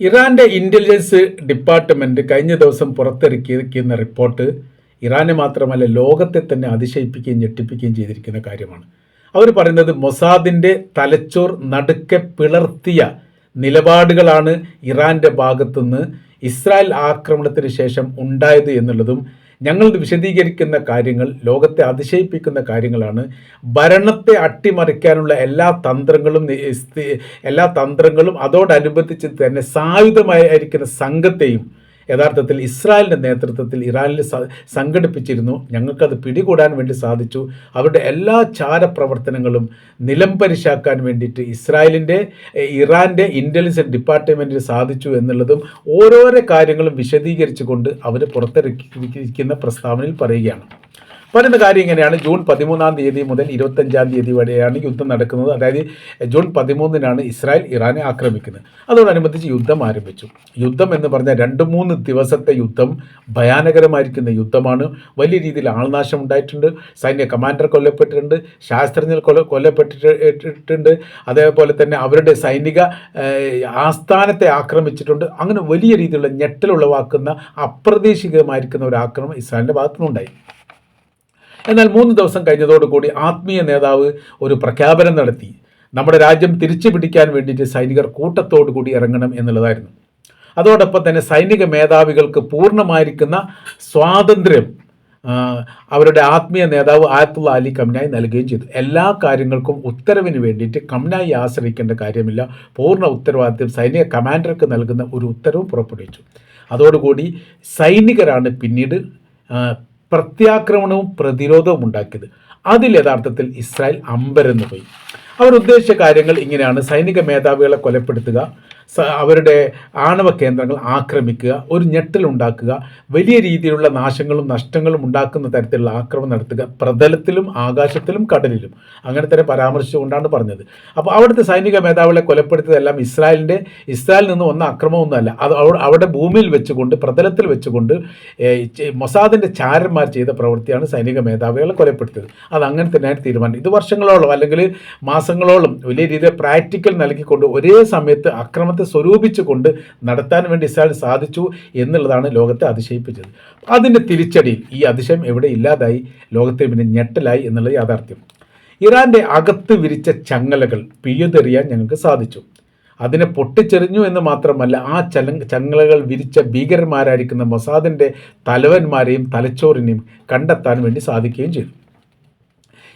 ഇറാന്റെ intelligence department കഴിഞ്ഞ ദിവസം പുറത്തിറക്കിയിരിക്കുന്ന റിപ്പോർട്ട് ഇറാനെ മാത്രമല്ല ലോകത്തെ തന്നെ അതിശയിപ്പിക്കുകയും ഞെട്ടിപ്പിക്കുകയും ചെയ്തിരിക്കുന്ന കാര്യമാണ്. അവർ പറയുന്നത് മൊസാദിന്റെ തലച്ചോർ നടുക്കെ പിളർത്തിയ നിലപാടുകളാണ് ഇറാന്റെ ഭാഗത്തുനിന്ന് ഇസ്രായേൽ ആക്രമണത്തിന് ശേഷം ഉണ്ടായത് എന്നുള്ളതും ഞങ്ങൾ വിശദീകരിക്കുന്ന കാര്യങ്ങൾ ലോകത്തെ അതിശയിപ്പിക്കുന്ന കാര്യങ്ങളാണ്. ഭരണത്തെ അട്ടിമറിക്കാനുള്ള എല്ലാ തന്ത്രങ്ങളും എല്ലാ തന്ത്രങ്ങളും അതോടനുബന്ധിച്ച് തന്നെ സായുധമായിരിക്കുന്ന സംഘത്തെയും യഥാർത്ഥത്തിൽ ഇസ്രായേലിന്റെ നേതൃത്വത്തിൽ ഇറാനിൽ സംഘടിപ്പിച്ചിരുന്നു. ഞങ്ങൾക്കത് പിടികൂടാൻ വേണ്ടി സാധിച്ചു. അവരുടെ എല്ലാ ചാരപ്രവർത്തനങ്ങളും നിലംപരിശാക്കാൻ വേണ്ടിയിട്ട് ഇസ്രായേലിന്റെ ഇറാന്റെ ഇന്റലിജൻസ് ഡിപ്പാർട്ട്മെന്റിന് സാധിച്ചു എന്നുള്ളതും ഓരോരോ കാര്യങ്ങളും വിശദീകരിച്ചുകൊണ്ട് അവർ പുറത്തിറക്കിയിരിക്കുന്ന പ്രസ്താവനയിൽ പറയുകയാണ്. പറയുന്ന കാര്യം ഇങ്ങനെയാണ്. ജൂൺ പതിമൂന്നാം തീയതി മുതൽ ഇരുപത്തഞ്ചാം തീയതി വരെയാണ് യുദ്ധം നടക്കുന്നത്. അതായത് ജൂൺ പതിമൂന്നിനാണ് ഇസ്രായേൽ ഇറാനെ ആക്രമിക്കുന്നത്. അതോടനുബന്ധിച്ച് യുദ്ധം ആരംഭിച്ചു. യുദ്ധം എന്ന് പറഞ്ഞാൽ രണ്ട് മൂന്ന് ദിവസത്തെ യുദ്ധം ഭയാനകരമായിരിക്കുന്ന യുദ്ധമാണ്. വലിയ രീതിയിൽ ആൾനാശം ഉണ്ടായിട്ടുണ്ട്. സൈന്യ കമാൻഡർ കൊല്ലപ്പെട്ടിട്ടുണ്ട്. ശാസ്ത്രജ്ഞർ കൊല കൊല്ലപ്പെട്ടിട്ടുണ്ട്. അതേപോലെ തന്നെ അവരുടെ സൈനിക ആസ്ഥാനത്തെ ആക്രമിച്ചിട്ടുണ്ട്. അങ്ങനെ വലിയ രീതിയിലുള്ള ഞെട്ടലുളവാക്കുന്ന അപ്രതീക്ഷിതമായിരിക്കുന്ന ഒരു ആക്രമണം ഇസ്രായേലിന്റെ ഭാഗത്തുനിന്നുണ്ടായി. എന്നാൽ മൂന്ന് ദിവസം കഴിഞ്ഞതോടുകൂടി ആത്മീയ നേതാവ് ഒരു പ്രഖ്യാപനം നടത്തി. നമ്മുടെ രാജ്യം തിരിച്ചു പിടിക്കാൻ വേണ്ടിയിട്ട് സൈനികർ കൂട്ടത്തോടു കൂടി ഇറങ്ങണം എന്നുള്ളതായിരുന്നു. അതോടൊപ്പം തന്നെ സൈനിക മേധാവികൾക്ക് പൂർണമായിരിക്കുന്ന സ്വാതന്ത്ര്യം അവരുടെ ആത്മീയ നേതാവ് ആയത്തുള്ള അലി കംനായി നൽകുകയും ചെയ്തു. എല്ലാ കാര്യങ്ങൾക്കും ഉത്തരവിന് വേണ്ടിയിട്ട് കംനായി ആശ്രയിക്കേണ്ട കാര്യമില്ല. പൂർണ ഉത്തരവാദിത്വം സൈനിക കമാൻഡർക്ക് നൽകുന്ന ഒരു ഉത്തരവും പുറപ്പെടുവിച്ചു. അതോടുകൂടി സൈനികരാണ് പിന്നീട് പ്രത്യാക്രമണവും പ്രതിരോധവും ഉണ്ടാക്കിയത്. അതിൽ യഥാർത്ഥത്തിൽ ഇസ്രായേൽ അമ്പരന്ന് പോയി അവർ ഉദ്ദേശിച്ച കാര്യങ്ങൾ ഇങ്ങനെയാണ്. സൈനിക മേധാവികളെ കൊലപ്പെടുത്തുക അവരുടെ ആണവ കേന്ദ്രങ്ങൾ ആക്രമിക്കുക ഒരു ഞെട്ടലുണ്ടാക്കുക വലിയ രീതിയിലുള്ള നാശങ്ങളും നഷ്ടങ്ങളും ഉണ്ടാക്കുന്ന തരത്തിലുള്ള ആക്രമണം നടത്തുക പ്രതലത്തിലും ആകാശത്തിലും കടലിലും. അങ്ങനെ തന്നെ പരാമർശിച്ചുകൊണ്ടാണ് പറഞ്ഞത്. അപ്പോൾ അവിടുത്തെ സൈനിക മേധാവികളെ കൊലപ്പെടുത്തിയതെല്ലാം ഇസ്രായേലിന്റെ ഇസ്രായേലിൽ നിന്ന് വന്ന അക്രമമൊന്നുമല്ല അത് അവ- അവിടെ ഭൂമിയിൽ വെച്ചുകൊണ്ട് പ്രതലത്തിൽ വെച്ചുകൊണ്ട് മൊസാദിന്റെ ചാരന്മാർ ചെയ്ത പ്രവൃത്തിയാണ് സൈനിക മേധാവികളെ കൊലപ്പെടുത്തിയത്. അത് അങ്ങനെ തന്നെയാണ് തീരുമാനം. ഇത് വർഷങ്ങളോളം അല്ലെങ്കിൽ മാസങ്ങളോളം വലിയ രീതിയിൽ പ്രാക്ടിക്കൽ നൽകിക്കൊണ്ട് ഒരേ സമയത്ത് അക്രമത്തെ സ്വരൂപിച്ചുകൊണ്ട് നടത്താൻ വേണ്ടി ഇസ്രായേൽ സാധിച്ചു എന്നുള്ളതാണ് ലോകത്തെ അതിശയിപ്പിച്ചത്. അതിന്റെ തിരിച്ചടിയിൽ ഈ അതിശയം എവിടെ ഇല്ലാതായി ലോകത്തെ പിന്നെ ഞെട്ടലായി എന്നുള്ളത് യാഥാർത്ഥ്യം. ഇറാന്റെ അകത്ത് വിരിച്ച ചങ്ങലകൾ പിഴുതെറിയാൻ ഞങ്ങൾക്ക് സാധിച്ചു. അതിനെ പൊട്ടിച്ചെറിഞ്ഞു എന്ന് മാത്രമല്ല ആ ചല ചങ്ങലകൾ വിരിച്ച ഭീകരന്മാരായിരിക്കുന്ന മൊസാദിന്റെ തലവന്മാരെയും തലച്ചോറിനെയും കണ്ടെത്താൻ വേണ്ടി സാധിക്കുകയും ചെയ്തു.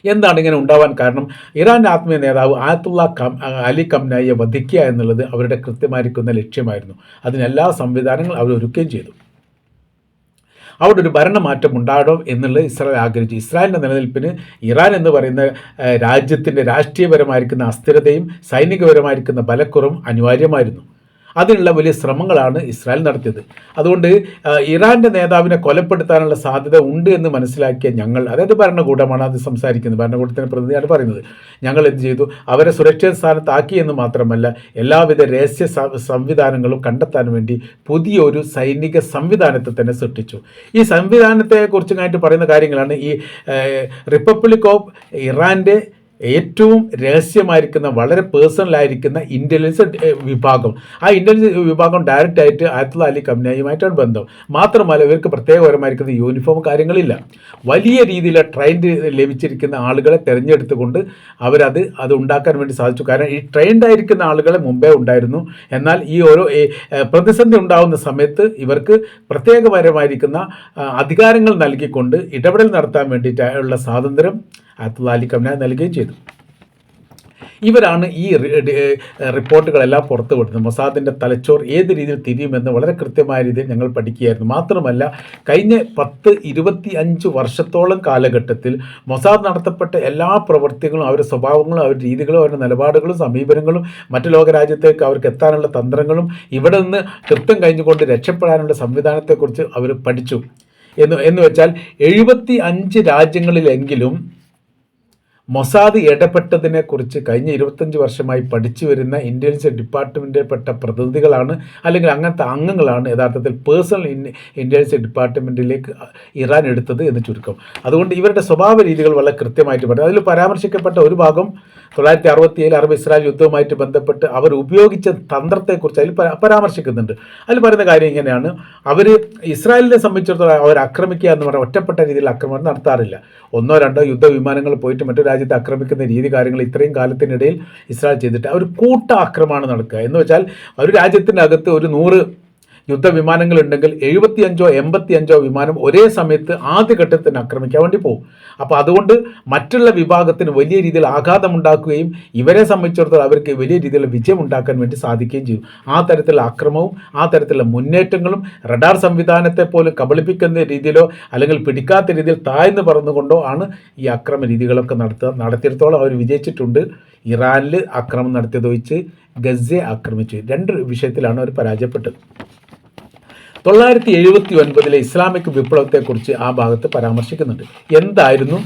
എന്താണ് ഇങ്ങനെ ഉണ്ടാവാൻ കാരണം? ഇറാന്റെ ആത്മീയ നേതാവ് ആയത്തുള്ള കം അലി കംനായിയെ വധിക്കുക എന്നുള്ളത് അവരുടെ കൃത്യമായിരിക്കുന്ന ലക്ഷ്യമായിരുന്നു. അതിനെല്ലാ സംവിധാനങ്ങളും അവർ ഒരുക്കുകയും ചെയ്തു. അവിടെ ഒരു ഭരണമാറ്റം ഉണ്ടാകണം എന്നുള്ളത് ഇസ്രായേൽ ആഗ്രഹിച്ചു. ഇസ്രായേലിന്റെ നിലനിൽപ്പിന് ഇറാൻ എന്ന് പറയുന്ന രാജ്യത്തിന്റെ രാഷ്ട്രീയപരമായിരിക്കുന്ന അസ്ഥിരതയും സൈനികപരമായിരിക്കുന്ന ബലക്കുറവും അനിവാര്യമായിരുന്നു. അതിനുള്ള വലിയ ശ്രമങ്ങളാണ് ഇസ്രായേൽ നടത്തിയത്. അതുകൊണ്ട് ഇറാന്റെ നേതാവിനെ കൊലപ്പെടുത്താനുള്ള സാധ്യത ഉണ്ട് എന്ന് മനസ്സിലാക്കിയ ഞങ്ങൾ അതായത് ഭരണകൂടമാണ് അത് സംസാരിക്കുന്നത് ഭരണകൂടത്തിന്റെ പ്രതിനിധിയാണ് പറയുന്നത്. ഞങ്ങൾ എന്ത് ചെയ്തു? അവരെ സുരക്ഷിത സ്ഥാനത്താക്കി എന്ന് മാത്രമല്ല എല്ലാവിധ രഹസ്യ സംവിധാനങ്ങളും കണ്ടെത്താൻ വേണ്ടി പുതിയൊരു സൈനിക സംവിധാനത്തെ തന്നെ സൃഷ്ടിച്ചു. ഈ സംവിധാനത്തെ കുറിച്ച് പറയുന്ന കാര്യങ്ങളാണ് ഈ റിപ്പബ്ലിക് ഓഫ് ഇറാന്റെ ഏറ്റവും രഹസ്യമായിരിക്കുന്ന വളരെ പേഴ്സണലായിരിക്കുന്ന ഇന്റലിജൻസ് വിഭാഗം. ആ ഇന്റലിജൻസ് വിഭാഗം ഡയറക്റ്റ് ആയിട്ട് ആയത്തുള്ള അലി കമ്പനിയുമായിട്ടാണ് ബന്ധം. മാത്രമല്ല ഇവർക്ക് പ്രത്യേകപരമായിരിക്കുന്ന യൂണിഫോം കാര്യങ്ങളില്ല. വലിയ രീതിയിൽ ട്രെയിൻഡ് ലഭിച്ചിരിക്കുന്ന ആളുകളെ തിരഞ്ഞെടുത്തുകൊണ്ട് അവരത് അത് ഉണ്ടാക്കാൻ വേണ്ടി സാധിച്ചു. കാരണം ഈ ട്രെയിൻഡ് ആയിരിക്കുന്ന ആളുകളെ മുമ്പേ ഉണ്ടായിരുന്നു. എന്നാൽ ഈ ഓരോ പ്രതിസന്ധി ഉണ്ടാകുന്ന സമയത്ത് ഇവർക്ക് പ്രത്യേകപരമായിരിക്കുന്ന അധികാരങ്ങൾ നൽകിക്കൊണ്ട് ഇടപെടൽ നടത്താൻ വേണ്ടിയിട്ടുള്ള സ്വാതന്ത്ര്യം ആയത്തുള്ള അലി നൽകുകയും ചെയ്തു. ഇവരാണ് ഈ റിപ്പോർട്ടുകളെല്ലാം പുറത്തു വിടുന്നത്. മൊസാദിന്റെ തലച്ചോർ ഏത് രീതിയിൽ തിരിയുമെന്ന് വളരെ കൃത്യമായ രീതിയിൽ ഞങ്ങൾ പഠിക്കുകയായിരുന്നു. മാത്രമല്ല കഴിഞ്ഞ പത്ത് ഇരുപത്തി അഞ്ച് വർഷത്തോളം കാലഘട്ടത്തിൽ മൊസാദ് നടത്തപ്പെട്ട എല്ലാ പ്രവൃത്തികളും അവരുടെ സ്വഭാവങ്ങളും അവരുടെ രീതികളും അവരുടെ നിലപാടുകളും സമീപനങ്ങളും മറ്റു ലോകരാജ്യത്തേക്ക് അവർക്ക് എത്താനുള്ള തന്ത്രങ്ങളും ഇവിടെ നിന്ന് കൃത്യം കഴിഞ്ഞുകൊണ്ട് രക്ഷപ്പെടാനുള്ള സംവിധാനത്തെക്കുറിച്ച് അവർ പഠിച്ചു. എന്ന് എന്ന് വെച്ചാൽ എഴുപത്തി അഞ്ച് രാജ്യങ്ങളിലെങ്കിലും മൊസാദ് ഇടപെട്ടതിനെ കുറിച്ച് കഴിഞ്ഞ ഇരുപത്തഞ്ച് വർഷമായി പഠിച്ചു വരുന്ന ഇന്റലിജൻസ് ഡിപ്പാർട്ട്മെന്റിൽപ്പെട്ട പ്രതിനിധികളാണ് അല്ലെങ്കിൽ അങ്ങനത്തെ അംഗങ്ങളാണ് യഥാർത്ഥത്തിൽ പേഴ്സണൽ ഇന്റലിജൻസ് ഡിപ്പാർട്ട്മെന്റിലേക്ക് ഇറാൻ എടുത്തത് എന്ന് ചുരുക്കം. അതുകൊണ്ട് ഇവരുടെ സ്വഭാവ രീതികൾ വളരെ കൃത്യമായിട്ട് പഠിക്കും അതിൽ പരാമർശിക്കപ്പെട്ട ഒരു ഭാഗം തൊള്ളായിരത്തി അറുപത്തി ഏഴിൽ അറബ് ഇസ്രായേൽ യുദ്ധവുമായിട്ട് ബന്ധപ്പെട്ട് അവർ ഉപയോഗിച്ച തന്ത്രത്തെക്കുറിച്ച് അതിൽ പരാമർശിക്കുന്നുണ്ട്. അതിൽ പറയുന്ന കാര്യം ഇങ്ങനെയാണ്. അവർ ഇസ്രായേലിനെ സംബന്ധിച്ചിടത്തോളം അവർ ആക്രമിക്കുക എന്ന് പറഞ്ഞാൽ ഒറ്റപ്പെട്ട രീതിയിൽ ആക്രമണം നടത്താറില്ല. ഒന്നോ രണ്ടോ യുദ്ധവിമാനങ്ങൾ പോയിട്ട് മറ്റു രാജ്യത്തെ ആക്രമിക്കുന്ന രീതി കാര്യങ്ങൾ ഇത്രയും കാലത്തിനിടയിൽ ഇസ്രായേൽ ചെയ്തിട്ട് ഒരു കൂട്ട ആക്രമണമാണ് നടക്കുക. എന്ന് വെച്ചാൽ ഒരു രാജ്യത്തിന്റെ അകത്ത് ഒരു നൂറ് യുദ്ധവിമാനങ്ങൾ ഉണ്ടെങ്കിൽ എഴുപത്തിയഞ്ചോ എൺപത്തിയഞ്ചോ വിമാനം ഒരേ സമയത്ത് ആദ്യഘട്ടത്തിൽ തന്നെ ആക്രമിക്കാൻ വേണ്ടി പോകും. അപ്പോൾ അതുകൊണ്ട് മറ്റുള്ള വിഭാഗത്തിന് വലിയ രീതിയിൽ ആഘാതമുണ്ടാക്കുകയും ഇവരെ സംബന്ധിച്ചിടത്തോളം അവർക്ക് വലിയ രീതിയിൽ വിജയം ഉണ്ടാക്കാൻ വേണ്ടി സാധിക്കുകയും ചെയ്യും. ആ തരത്തിലുള്ള അക്രമവും ആ തരത്തിലുള്ള മുന്നേറ്റങ്ങളും റഡാർ സംവിധാനത്തെ പോലും കബളിപ്പിക്കുന്ന രീതിയിലോ അല്ലെങ്കിൽ പിടിക്കാത്ത രീതിയിൽ താഴ്ന്നു പറന്നുകൊണ്ടോ ആണ് ഈ അക്രമ രീതികളൊക്കെ നടത്തുക. നടത്തിയിടത്തോളം അവർ വിജയിച്ചിട്ടുണ്ട്. ഇറാനിൽ അക്രമം നടത്തിയത് വെച്ച് ഗസയെ ആക്രമിച്ചു. രണ്ട് വിഷയത്തിലാണ് അവർ പരാജയപ്പെട്ടത്. തൊള്ളായിരത്തി എഴുപത്തി ഒൻപതിലെ ഇസ്ലാമിക് വിപ്ലവത്തെക്കുറിച്ച് ആ ഭാഗത്ത് പരാമർശിക്കുന്നുണ്ട്. എന്തായിരുന്നു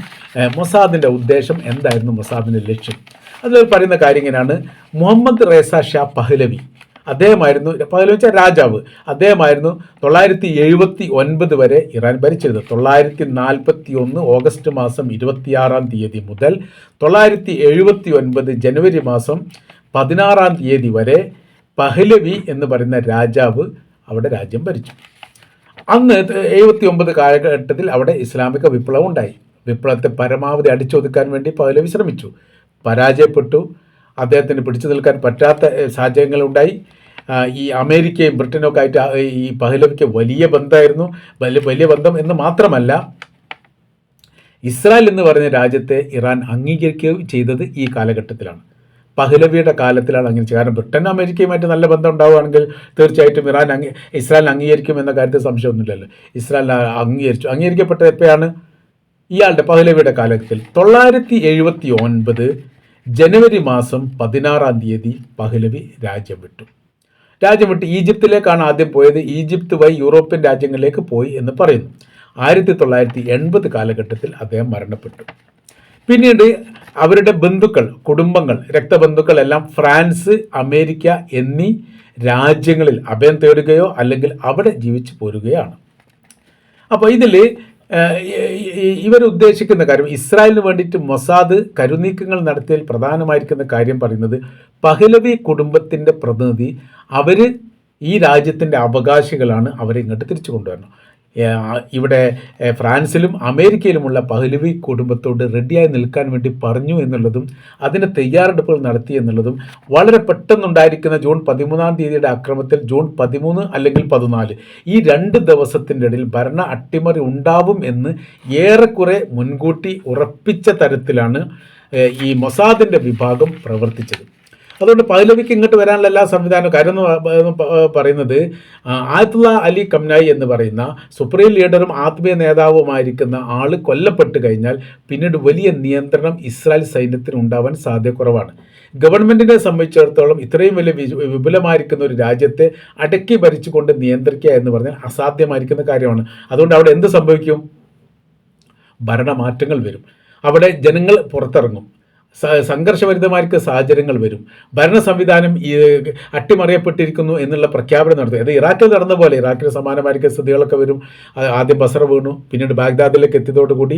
മൊസാദിന്റെ ഉദ്ദേശം? എന്തായിരുന്നു മൊസാദിന്റെ ലക്ഷ്യം? അതിൽ പറയുന്ന കാര്യം ഇങ്ങനെയാണ്. മുഹമ്മദ് റേസ ഷാ പഹ്ലവി അദ്ദേഹമായിരുന്നു പഹ്ലവി വെച്ചാൽ രാജാവ്. അദ്ദേഹമായിരുന്നു തൊള്ളായിരത്തി എഴുപത്തി ഒൻപത് വരെ ഇറാൻ ഭരിച്ചിരുന്നത്. തൊള്ളായിരത്തി നാൽപ്പത്തി ഒന്ന് ഓഗസ്റ്റ് മാസം ഇരുപത്തിയാറാം തീയതി മുതൽ തൊള്ളായിരത്തി എഴുപത്തി ഒൻപത് ജനുവരി മാസം പതിനാറാം തീയതി വരെ പഹ്ലവി എന്ന് പറയുന്ന രാജാവ് അവിടെ രാജ്യം ഭരിച്ചു. അന്ന് എഴുപത്തി ഒമ്പത് കാലഘട്ടത്തിൽ അവിടെ ഇസ്ലാമിക വിപ്ലവം ഉണ്ടായി. വിപ്ലവത്തെ പരമാവധി അടിച്ചൊതുക്കാൻ വേണ്ടി പഹലവി വിശ്രമിച്ചു. പരാജയപ്പെട്ടു. അദ്ദേഹത്തിന് പിടിച്ചു നിൽക്കാൻ പറ്റാത്ത സാഹചര്യങ്ങളുണ്ടായി. ഈ അമേരിക്കയും ബ്രിട്ടനും ഒക്കെ ആയിട്ട് ഈ പഹലവിക്ക് വലിയ ബന്ധമായിരുന്നു. വലിയ വലിയ ബന്ധം എന്ന് മാത്രമല്ല ഇസ്രായേൽ എന്ന് പറഞ്ഞ രാജ്യത്തെ ഇറാൻ അംഗീകരിക്കുകയും ചെയ്തത് ഈ കാലഘട്ടത്തിലാണ്. പഹ്ലവിയുടെ കാലത്തിലാണ് അങ്ങനെ ചെയ്യുക. കാരണം ബ്രിട്ടൻ അമേരിക്കയുമായിട്ട് നല്ല ബന്ധം ഉണ്ടാവുകയാണെങ്കിൽ തീർച്ചയായിട്ടും ഇറാൻ അംഗീ ഇസ്രായേൽ അംഗീകരിക്കും എന്ന കാര്യത്തിൽ സംശയമൊന്നുമില്ലല്ലോ. ഇസ്രായേൽ അംഗീകരിച്ചു. അംഗീകരിക്കപ്പെട്ടത് എപ്പോഴാണ്? ഇയാളുടെ പഹ്ലവിയുടെ കാലത്തിൽ. തൊള്ളായിരത്തി എഴുപത്തി ഒൻപത് ജനുവരി മാസം പതിനാറാം തീയതി പഹ്ലവി രാജ്യം വിട്ടു രാജ്യം വിട്ട് ഈജിപ്തിലേക്കാണ് ആദ്യം പോയത്. ഈജിപ്ത് വഴി യൂറോപ്യൻ രാജ്യങ്ങളിലേക്ക് പോയി എന്ന് പറയുന്നു. ആയിരത്തി തൊള്ളായിരത്തി എൺപത് കാലഘട്ടത്തിൽ അദ്ദേഹം മരണപ്പെട്ടു. പിന്നീട് അവരുടെ ബന്ധുക്കൾ കുടുംബങ്ങൾ രക്തബന്ധുക്കൾ എല്ലാം ഫ്രാൻസ് അമേരിക്ക എന്നീ രാജ്യങ്ങളിൽ അഭയം തേടുകയോ അല്ലെങ്കിൽ അവിടെ ജീവിച്ചു പോരുകയാണ്. അപ്പോൾ ഇതിൽ ഇവർ ഉദ്ദേശിക്കുന്ന കാര്യം ഇസ്രായേലിന് വേണ്ടിയിട്ട് മൊസാദ് കരുനീക്കങ്ങൾ നടത്തിയതിൽ പ്രധാനമായിരിക്കുന്ന കാര്യം പറയുന്നത് പഹലവി കുടുംബത്തിന്റെ പ്രതിനിധി അവർ ഈ രാജ്യത്തിന്റെ അവകാശികളാണ് അവരെ ഇങ്ങോട്ട് തിരിച്ചു കൊണ്ടുവരണം ഇവിടെ ഫ്രാൻസിലും അമേരിക്കയിലുമുള്ള പഹ്ലവി കുടുംബത്തോട് റെഡിയായി നിൽക്കാൻ വേണ്ടി പറഞ്ഞു എന്നുള്ളതും അതിന്റെ തയ്യാറെടുപ്പുകൾ നടത്തി എന്നുള്ളതും വളരെ പെട്ടെന്നുണ്ടായിരിക്കുന്ന ജൂൺ പതിമൂന്നാം തീയതിയുടെ അക്രമത്തിൽ ജൂൺ പതിമൂന്ന് അല്ലെങ്കിൽ പതിനാല് ഈ രണ്ട് ദിവസത്തിന്റെ ഇടയിൽ ഭരണ അട്ടിമറി ഉണ്ടാവും എന്ന് ഏറെക്കുറെ മുൻകൂട്ടി ഉറപ്പിച്ച തരത്തിലാണ് ഈ മൊസാദിന്റെ വിഭാഗം പ്രവർത്തിച്ചത്. അതുകൊണ്ട് പഹ്ലവിക്ക് ഇങ്ങോട്ട് വരാനുള്ള എല്ലാ സംവിധാനവും കാര്യം എന്ന് പറയുന്നത് ആയത്തുള്ള അലി കംനായി എന്ന് പറയുന്ന സുപ്രീം ലീഡറും ആത്മീയ നേതാവുമായിരിക്കുന്ന ആൾ കൊല്ലപ്പെട്ട് കഴിഞ്ഞാൽ പിന്നീട് വലിയ നിയന്ത്രണം ഇസ്രായേൽ സൈന്യത്തിന് ഉണ്ടാവാൻ സാധ്യത കുറവാണ് ഗവൺമെന്റിനെ സംബന്ധിച്ചിടത്തോളം ഇത്രയും വലിയ വിപുലമായിരിക്കുന്ന ഒരു രാജ്യത്തെ അടക്കി ഭരിച്ചുകൊണ്ട് നിയന്ത്രിക്കുക എന്ന് പറഞ്ഞാൽ അസാധ്യമായിരിക്കുന്ന കാര്യമാണ്. അതുകൊണ്ട് അവിടെ എന്ത് സംഭവിക്കും? ഭരണമാറ്റങ്ങൾ വരും. അവിടെ ജനങ്ങൾ പുറത്തിറങ്ങും. സ- സംഘർഷഭരിതമായിരിക്കുന്ന സാഹചര്യങ്ങൾ വരും. ഭരണ സംവിധാനം ഈ അട്ടിമറിയപ്പെട്ടിരിക്കുന്നു എന്നുള്ള പ്രഖ്യാപനം നടത്തി. അത് ഇറാഖിൽ നടന്ന പോലെ ഇറാഖിൽ സമാനമായിരിക്കുന്ന സ്ഥിതികളൊക്കെ വരും. ആദ്യം ബസറ വീണു പിന്നീട് ബാഗ്ദാദിലേക്ക് എത്തിയതോടുകൂടി കൂടി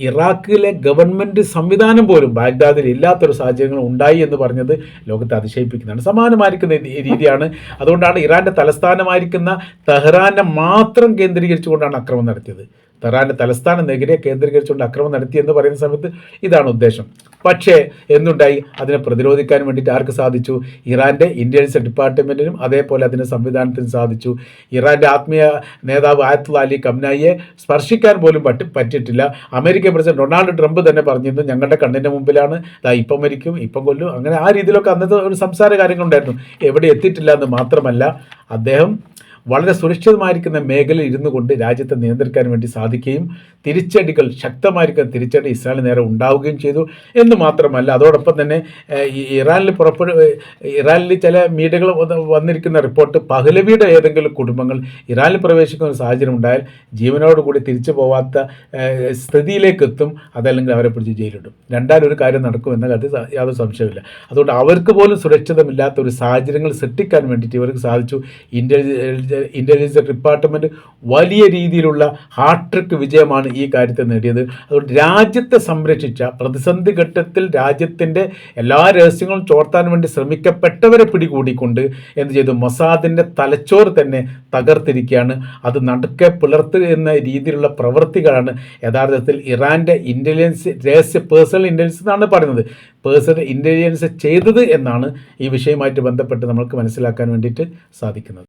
ഇറാഖിലെ ഗവൺമെന്റ് സംവിധാനം പോലും ബാഗ്ദാദിൽ ഇല്ലാത്തൊരു സാഹചര്യങ്ങൾ ഉണ്ടായി എന്ന് പറഞ്ഞത് ലോകത്തെ അതിശയിപ്പിക്കുന്നതാണ്. സമാനമായിരിക്കുന്ന രീതിയാണ്. അതുകൊണ്ടാണ് ഇറാന്റെ തലസ്ഥാനമായിരിക്കുന്ന തെഹ്റാനെ മാത്രം കേന്ദ്രീകരിച്ചുകൊണ്ടാണ് അക്രമം നടത്തിയത്. തെഹ്റാന്റെ തലസ്ഥാന നഗരിയെ കേന്ദ്രീകരിച്ചുകൊണ്ട് ആക്രമണം നടത്തി എന്ന് പറയുന്ന സമയത്ത് ഇതാണ് ഉദ്ദേശം. പക്ഷേ എന്തുണ്ടായി? അതിനെ പ്രതിരോധിക്കാൻ വേണ്ടിയിട്ട് ആർക്ക് സാധിച്ചു? ഇറാന്റെ ഇന്റലിജൻസ് ഡിപ്പാർട്ട്മെന്റിനും അതേപോലെ അതിന്റെ സംവിധാനത്തിനും സാധിച്ചു. ഇറാന്റെ ആത്മീയ നേതാവ് ആയത്തുള്ള അലി കംനായിയെ സ്പർശിക്കാൻ പോലും പറ്റി പറ്റിയിട്ടില്ല. അമേരിക്കൻ പ്രസിഡന്റ് ഡൊണാൾഡ് ട്രംപ് തന്നെ പറഞ്ഞിരുന്നു ഞങ്ങളുടെ കണ്ണിന്റെ മുമ്പിലാണ്. ഇതാ ഇപ്പം മരിക്കും ഇപ്പം കൊല്ലും. അങ്ങനെ ആ രീതിയിലൊക്കെ അന്നത്തെ ഒരു സംസാര കാര്യങ്ങളുണ്ടായിരുന്നു. എവിടെ എത്തിയിട്ടില്ല എന്ന് മാത്രമല്ല അദ്ദേഹം വളരെ സുരക്ഷിതമായിരിക്കുന്ന മേഖലയിൽ ഇരുന്നു കൊണ്ട് രാജ്യത്തെ നിയന്ത്രിക്കാൻ വേണ്ടി സാധിക്കുകയും തിരിച്ചടികൾ ശക്തമായിരിക്കുന്ന തിരിച്ചടി ഇസ്രായേലിന് നേരെ ഉണ്ടാവുകയും ചെയ്തു. എന്ന് മാത്രമല്ല അതോടൊപ്പം തന്നെ ഇറാനിൽ പുറപ്പെടു ഇറാനിൽ ചില മീഡിയകൾ വന്നിരിക്കുന്ന റിപ്പോർട്ട് പഹലവിയുടെ ഏതെങ്കിലും കുടുംബങ്ങൾ ഇറാനിൽ പ്രവേശിക്കുന്ന ഒരു സാഹചര്യം ഉണ്ടായാൽ ജീവനോടുകൂടി തിരിച്ചു പോവാത്ത സ്ഥിതിയിലേക്ക് എത്തും അതല്ലെങ്കിൽ അവരെ പിടിച്ച് ജയിലിടും. രണ്ടാലും ഒരു കാര്യം നടക്കും എന്ന കാര്യത്തിൽ യാതൊരു സംശയമില്ല അതുകൊണ്ട് അവർക്ക് പോലും സുരക്ഷിതമില്ലാത്ത ഒരു സാഹചര്യങ്ങൾ സൃഷ്ടിക്കാൻ വേണ്ടിയിട്ട് ഇവർക്ക് സാധിച്ചു. ഇന്റലിജൻസ് ഇന്റലിജൻസ് ഡിപ്പാർട്ട്മെന്റ് വലിയ രീതിയിലുള്ള ഹാട്രിക് വിജയമാണ് ഈ കാര്യത്തെ നേടിയത്. അതുകൊണ്ട് രാജ്യത്തെ സംരക്ഷിച്ച പ്രതിസന്ധി ഘട്ടത്തിൽ രാജ്യത്തിന്റെ എല്ലാ രഹസ്യങ്ങളും ചോർത്താൻ വേണ്ടി ശ്രമിക്കപ്പെട്ടവരെ പിടികൂടിക്കൊണ്ട് എന്ത് ചെയ്തു? മൊസാദിന്റെ തലച്ചോറ് തന്നെ തകർത്തിരിക്കുകയാണ്. അത് നടുക്കെ പുലർത്തുക എന്ന രീതിയിലുള്ള പ്രവൃത്തികളാണ് യഥാർത്ഥത്തിൽ ഇറാന്റെ ഇന്റലിജൻസ് രഹസ്യ പേഴ്സണൽ ഇന്റലിജൻസ് എന്നാണ് പറയുന്നത്. പേഴ്സണൽ ഇന്റലിജൻസ് ചെയ്തത് എന്നാണ് ഈ വിഷയമായിട്ട് ബന്ധപ്പെട്ട് നമ്മൾക്ക് മനസ്സിലാക്കാൻ വേണ്ടിയിട്ട് സാധിക്കുന്നത്.